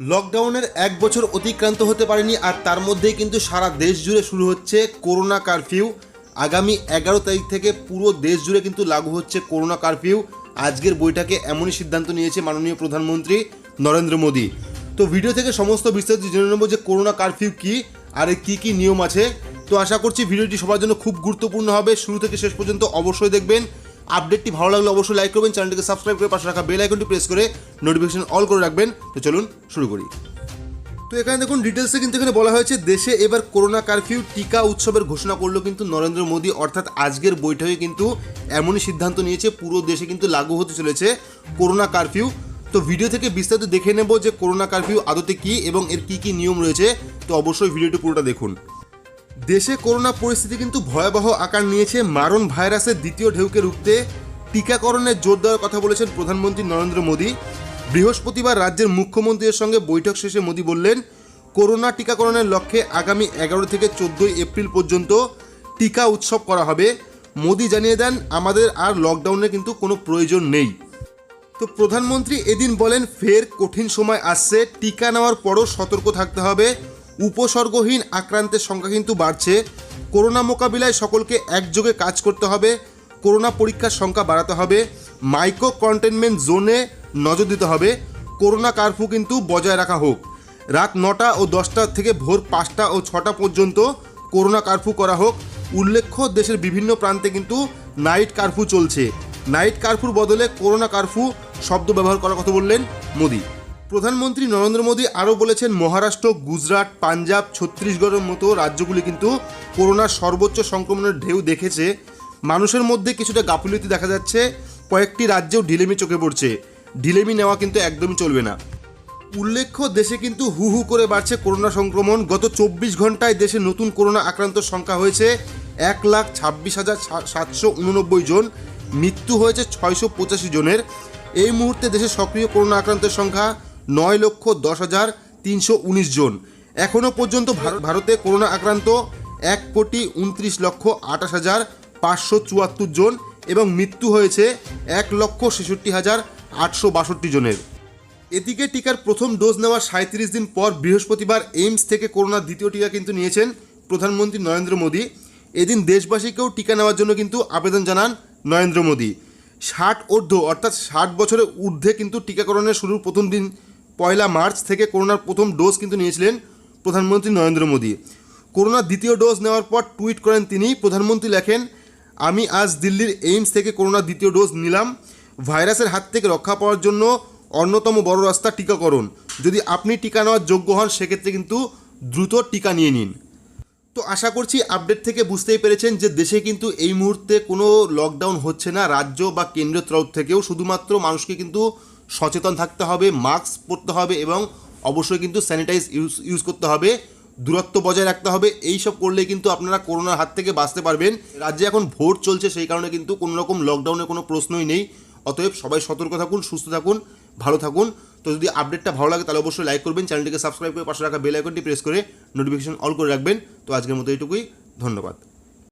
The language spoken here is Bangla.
লকডাউনের এক বছর অতিক্রান্ত হতে পারেনি আর তার মধ্যেই কিন্তু সারা দেশ জুড়ে শুরু হচ্ছে করোনা কারফিউ। আগামী এগারো তারিখ থেকে পুরো দেশ জুড়ে কিন্তু লাগু হচ্ছে করোনা কারফিউ। আজকের বইটাকে এমনই সিদ্ধান্ত নিয়েছে মাননীয় প্রধানমন্ত্রী নরেন্দ্র মোদী। তো ভিডিও থেকে সমস্ত বিস্তারিত জেনে নেব যে করোনা কারফিউ কী, আর কী কী নিয়ম আছে। তো আশা করছি ভিডিওটি সবার জন্য খুব গুরুত্বপূর্ণ হবে। শুরু থেকে শেষ পর্যন্ত অবশ্যই দেখবেন। আপডেটটি ভালো লাগলে অবশ্যই লাইক করবেন, চ্যানেলটিকে সাবস্ক্রাইব করে পাশে রাখা বেল আইকনটি প্রেস করে নোটিফিকেশন অল করে রাখবেন। তো চলুন শুরু করি। তো এখানে দেখুন ডিটেলসে কিন্তু এখানে বলা হয়েছে, দেশে এবার করোনা কারফিউ টিকা উৎসবের ঘোষণা করল কিন্তু নরেন্দ্র মোদী। অর্থাৎ আজকের বৈঠকে কিন্তু এমনই সিদ্ধান্ত নিয়েছে, পুরো দেশে কিন্তু লাগু হতে চলেছে করোনা কারফিউ তো ভিডিও থেকে বিস্তারিত দেখে নেব যে করোনা কারফিউ আদতে কী এবং এর কী কী নিয়ম রয়েছে। তো অবশ্যই ভিডিওটি পুরোটা দেখুন। দেশে করোনা পরিস্থিতি কিন্তু ভয়াবহ আকার নিয়েছে। মারণ ভাইরাসের দ্বিতীয় ঢেউকে রুখতে টিকাকরণের জোর দেওয়ার কথা বলেছেন প্রধানমন্ত্রী নরেন্দ্র মোদী। বৃহস্পতিবার রাজ্যের মুখ্যমন্ত্রীর সঙ্গে বৈঠক শেষে মোদী বললেন, করোনা টিকাকরণের লক্ষ্যে আগামী এগারো থেকে চোদ্দোই এপ্রিল পর্যন্ত টিকা উৎসব করা হবে। মোদী জানিয়ে দেন, আমাদের আর লকডাউনের কিন্তু কোনো প্রয়োজন নেই। তো প্রধানমন্ত্রী এদিন বলেন, ফের কঠিন সময় আসছে, টিকা নেওয়ার পরও সতর্ক থাকতে হবে। উপসর্গহীন আক্রান্তের সংখ্যা কিন্তু বাড়ছে। করোনা মোকাবিলায় সকলকে একযোগে কাজ করতে হবে, করোনা পরীক্ষার সংখ্যা বাড়াতে হবে, মাইক্রো কন্টেনমেন্ট জোনে নজর দিতে হবে, করোনা কারফিউ কিন্তু বজায় রাখা হোক। রাত নটা ও দশটা থেকে ভোর পাঁচটা ও ছটা পর্যন্ত করোনা কারফিউ করা হোক। উল্লেখ্য, দেশের বিভিন্ন প্রান্তে কিন্তু নাইট কারফিউ চলছে। নাইট কারফিউর বদলে করোনা কারফিউ শব্দ ব্যবহার করার কথা বললেন মোদী। প্রধানমন্ত্রী নরেন্দ্র মোদী আরও বলেছেন, মহারাষ্ট্র, গুজরাট, পাঞ্জাব, ছত্তিশগড়ের মতো রাজ্যগুলি কিন্তু করোনার সর্বোচ্চ সংক্রমণের ঢেউ দেখেছে। মানুষের মধ্যে কিছুটা গাফিলতি দেখা যাচ্ছে। কয়েকটি রাজ্যেও ঢিলেমি চোখে পড়ছে। ঢিলেমি নেওয়া কিন্তু একদমই চলবে না। উল্লেখ্য, দেশে কিন্তু হু হু করে বাড়ছে করোনা সংক্রমণ। গত চব্বিশ ঘন্টায় দেশে নতুন করোনা আক্রান্ত সংখ্যা হয়েছে এক লাখ ছাব্বিশ হাজার সাতশো উননব্বই জন। মৃত্যু হয়েছে ছয়শো পঁচাশি জনের। এই মুহূর্তে দেশে সক্রিয় করোনা আক্রান্তের সংখ্যা নয় লক্ষ দশ হাজার তিনশো উনিশ জন। এখনও পর্যন্ত ভার- ভারতে করোনা আক্রান্ত এক কোটি উনত্রিশ লক্ষ আঠাশ হাজার পাঁচশো চুয়াত্তর জন এবং মৃত্যু হয়েছে এক লক্ষ ছেষট্টি হাজার আটশো বাষট্টি জনের। এদিকে টিকার প্রথম ডোজ নেওয়ার সাঁত্রিশ দিন পর বৃহস্পতিবার এইমস থেকে করোনার দ্বিতীয় টিকা কিন্তু নিয়েছেন প্রধানমন্ত্রী নরেন্দ্র মোদী। এদিন দেশবাসীকেও টিকা নেওয়ার জন্য কিন্তু আবেদন জানান নরেন্দ্র মোদী। ষাট ঊর্ধ্ব অর্থাৎ ষাট বছরের ঊর্ধ্বে কিন্তু টিকাকরণের শুরুর প্রথম দিন পয়লা মার্চ থেকে করোনার প্রথম ডোজ কিন্তু নিয়েছিলেন প্রধানমন্ত্রী নরেন্দ্র মোদী। করোনার দ্বিতীয় ডোজ নেওয়ার পর টুইট করেন তিনি, প্রধানমন্ত্রী লেখেন, আমি আজ দিল্লির এইমস থেকে করোনার দ্বিতীয় ডোজ নিলাম। ভাইরাসের হাত থেকে রক্ষা পাওয়ার জন্য অন্যতম বড় রাস্তা টিকাকরণ। যদি আপনি টিকা নেওয়ার যোগ্য হন, সেক্ষেত্রে কিন্তু দ্রুত টিকা নিয়ে নিন। তো আশা করছি আপডেট থেকে বুঝতেই পেরেছেন যে দেশে কিন্তু এই মুহূর্তে কোনো লকডাউন হচ্ছে না। রাজ্য বা কেন্দ্রীয় তরফ থেকেও শুধুমাত্র মানুষকে কিন্তু সচেতন থাকতে হবে মাস্ক পরতে হবে এবং অবশ্যই কিন্তু স্যানিটাইজ ইউজ ইউজ করতে হবে, দূরত্ব বজায় রাখতে হবে এই সব করলে কিন্তু আপনারা করোনার হাত থেকে বাঁচতে পারবেন। রাজ্যে এখন ভোট চলছে সেই কারণে কিন্তু কোনো রকম লকডাউনের কোনো প্রশ্নই নেই। অতএব সবাই সতর্ক থাকুন, সুস্থ থাকুন, ভালো থাকুন। তো যদি আপডেটটা ভালো লাগে তাহলে অবশ্যই লাইক করবেন, চ্যানেলটিকে সাবস্ক্রাইব করে পাশে রাখা বেল আইকনটি প্রেস করে নোটিফিকেশন অল করে রাখবেন। তো আজকের মতো এইটুকুই, ধন্যবাদ।